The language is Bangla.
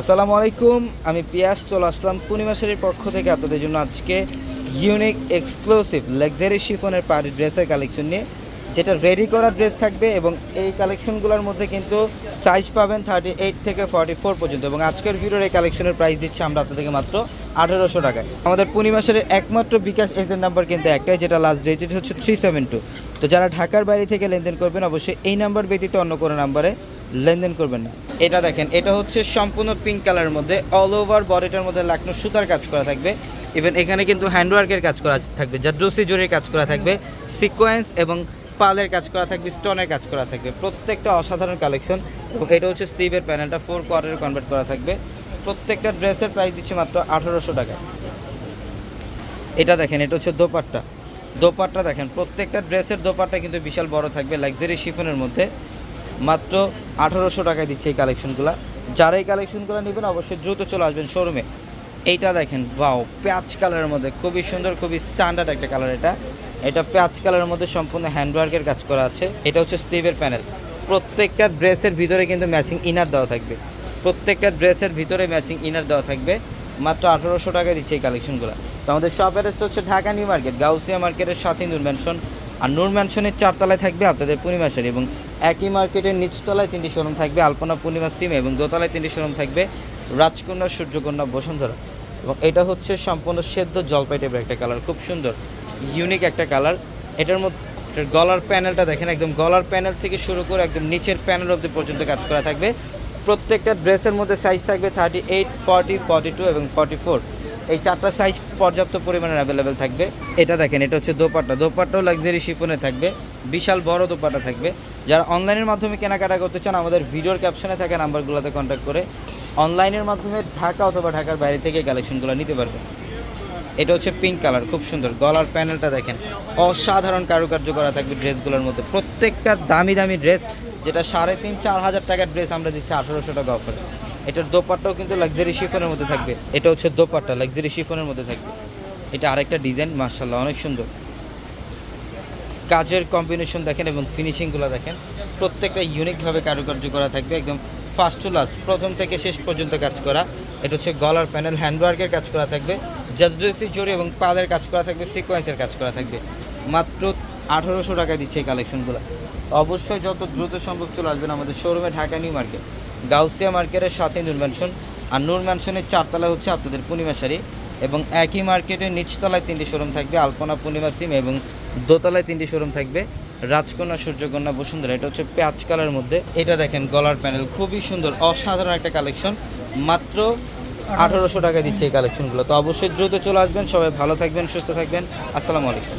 আসসালামু আলাইকুম, আমি পিয়াস, চলে আসলাম পূর্ণিমাশারির পক্ষ থেকে আপনাদের জন্য আজকে ইউনিক এক্সক্লুসিভ লাক্সারি শিফনের পার্টি ড্রেসের কালেকশন নিয়ে, যেটা রেডি করা ড্রেস থাকবে এবং এই কালেকশনগুলোর মধ্যে কিন্তু সাইজ পাবেন থার্টি এইট থেকে ফর্টি ফোর পর্যন্ত এবং আজকের ভিডিওর এই কালেকশনের প্রাইস দিচ্ছি আমরা আপনাদেরকে মাত্র আঠেরোশো টাকায়। আমাদের পূর্ণিমাসের একমাত্র বিকাশ এজেন্ট নাম্বার কিন্তু একটাই, যেটা লাস্ট ডেট হচ্ছে থ্রি সেভেন টু তো যারা ঢাকার বাইরে থেকে লেনদেন করবেন, অবশ্যই এই নাম্বার ব্যতীত অন্য কোনো নাম্বারে লেনদেন করবেন না। এটা দেখেন, এটা হচ্ছে সম্পূর্ণ পিঙ্ক কালারের মধ্যে অল ওভার বডিটার মধ্যে লাকনো সুতার কাজ করা থাকবে। ইভেন এখানে কিন্তু হ্যান্ডওয়ার্কের কাজ করা থাকবে যা জাদ্রসি জরির কাজ করা থাকবে সিকোয়েন্স এবং পালের কাজ করা থাকবে স্টোনের কাজ করা থাকবে, প্রত্যেকটা অসাধারণ কালেকশন এবং এটা হচ্ছে স্টিভের প্যানেলটা ফোর কোয়ার্টারে কনভার্ট করা থাকবে। প্রত্যেকটা ড্রেসের প্রাইস দিচ্ছে মাত্র আঠারোশো টাকা এটা দেখেন, এটা হচ্ছে দোপাট্টা। দোপাট্টা দেখেন, প্রত্যেকটা ড্রেসের দোপাট্টা কিন্তু বিশাল বড় থাকবে লাক্সারি শিফনের মধ্যে। মাত্র আঠারোশো টাকায় দিচ্ছে এই কালেকশনগুলো। যারা এই কালেকশনগুলো নেবেন, অবশ্যই দ্রুত চলে আসবেন শোরুমে এইটা দেখেন বাও প্যাচ কালারের মধ্যে, খুবই সুন্দর, খুবই স্ট্যান্ডার্ড একটা কালার এটা। এটা প্যাচ কালারের মধ্যে সম্পূর্ণ হ্যান্ডওয়ার্কের কাজ করা আছে। এটা হচ্ছে স্টিভের প্যানেল প্রত্যেকটা ড্রেসের ভিতরে কিন্তু ম্যাচিং ইনার দেওয়া থাকবে। প্রত্যেকটা ড্রেসের ভিতরে ম্যাচিং ইনার দেওয়া থাকবে। মাত্র আঠারোশো টাকায় দিচ্ছে এই কালেকশনগুলো। তো আমাদের শপ অ্যাড্রেস হচ্ছে ঢাকা নিউ মার্কেট, গাউসিয়া মার্কেটের সাথে নূর ম্যানশন আর নূর ম্যানশনের চারতলায় থাকবে আপনাদের পূর্ণিমা শাড়ি এবং একই মার্কেটের নিচতলায় তিনটি শোরুম থাকবে, আলপনা পূর্ণিমা সিম এবং দোতলায় তিনটি শোরুম থাকবে রাজকন্যা, সূর্যকন্যা, বসুন্ধরা। এবং এটা হচ্ছে সম্পূর্ণ সেদ্ধ জলপাই টাইপের একটা কালার খুব সুন্দর ইউনিক একটা কালার এটার মধ্যে গলার প্যানেলটা দেখেন, একদম গলার প্যানেল থেকে শুরু করে একদম নিচের প্যানেল অবধি পর্যন্ত কাজ করা থাকবে। প্রত্যেকটা ড্রেসের মধ্যে সাইজ থাকবে thirty eight forty forty two এবং ফর্টি ফোর এই চারটা সাইজ পর্যাপ্ত পরিমাণের অ্যাভেলেবেল থাকবে। এটা দেখেন, এটা হচ্ছে দোপাট্টা। দোপাট্টাও লাক্সারি শিফনে থাকবে, বিশাল বড় দোপাট্টা থাকবে। যারা অনলাইনের মাধ্যমে কেনাকাটা করতে চান, আমাদের ভিডিওর ক্যাপশনে থাকা নাম্বারগুলোতে কন্ট্যাক্ট করে অনলাইনের মাধ্যমে ঢাকা অথবা ঢাকার বাইরে থেকে কালেকশনগুলো নিতে পারবেন। এটা হচ্ছে পিঙ্ক কালার খুব সুন্দর। গলার প্যানেলটা দেখেন, অসাধারণ কারুকার্য করা থাকবে ড্রেসগুলোর মধ্যে। প্রত্যেকটা দামি দামি ড্রেস যেটা সাড়ে তিন, চার হাজার টাকার ড্রেস আমরা দিচ্ছি আঠারোশো টাকা অফারে এটার দোপাট্টাও কিন্তু লাক্সারি শিফনের মধ্যে থাকবে। এটা হচ্ছে দোপাট্টা লাক্সারি শিফনের মধ্যে থাকবে। এটা আরেকটা ডিজাইন মার্শাল্লাহ অনেক সুন্দর। কাজের কম্বিনেশন দেখেন এবং ফিনিশিংগুলো দেখেন, প্রত্যেকটা ইউনিকভাবে কারুকার্য করা থাকবে, একদম ফার্স্ট টু লাস্ট প্রথম থেকে শেষ পর্যন্ত কাজ করা। এটা হচ্ছে গলার প্যানেল হ্যান্ডওয়ার্কের কাজ করা থাকবে, জাদ্রসি জড়ি এবং পালের কাজ করা থাকবে সিকোয়েন্সের কাজ করা থাকবে। মাত্র আঠারোশো টাকায় দিচ্ছে এই কালেকশনগুলো অবশ্যই যত দ্রুত সম্ভব চলে আসবেন আমাদের শোরুমে ঢাকা নিউ মার্কেট গাউসিয়া মার্কেটের সাথে নূর ম্যানশন আর নূর ম্যানশনের চারতলা হচ্ছে আপনাদের পূর্ণিমা শাড়ি। এবং একই মার্কেটের নিচতলায় তিনটি শোরুম থাকবে, আলপনা পূর্ণিমা সিম এবং দোতলায় তিনটি শোরুম থাকবে। রাজকন্যা, সূর্যকন্যা, বসুন্ধরা, এটা হচ্ছে প্যাচ কালার মধ্যে। এটা দেখেন, গলার প্যানেল, খুবই সুন্দর, অসাধারণ একটা কালেকশন। মাত্র আঠারোশো টাকা দিচ্ছে এই কালেকশনগুলো। তো অবশ্যই দ্রুত চলে আসবেন, সবাই ভালো থাকবেন, সুস্থ থাকবেন। আসসালামু আলাইকুম।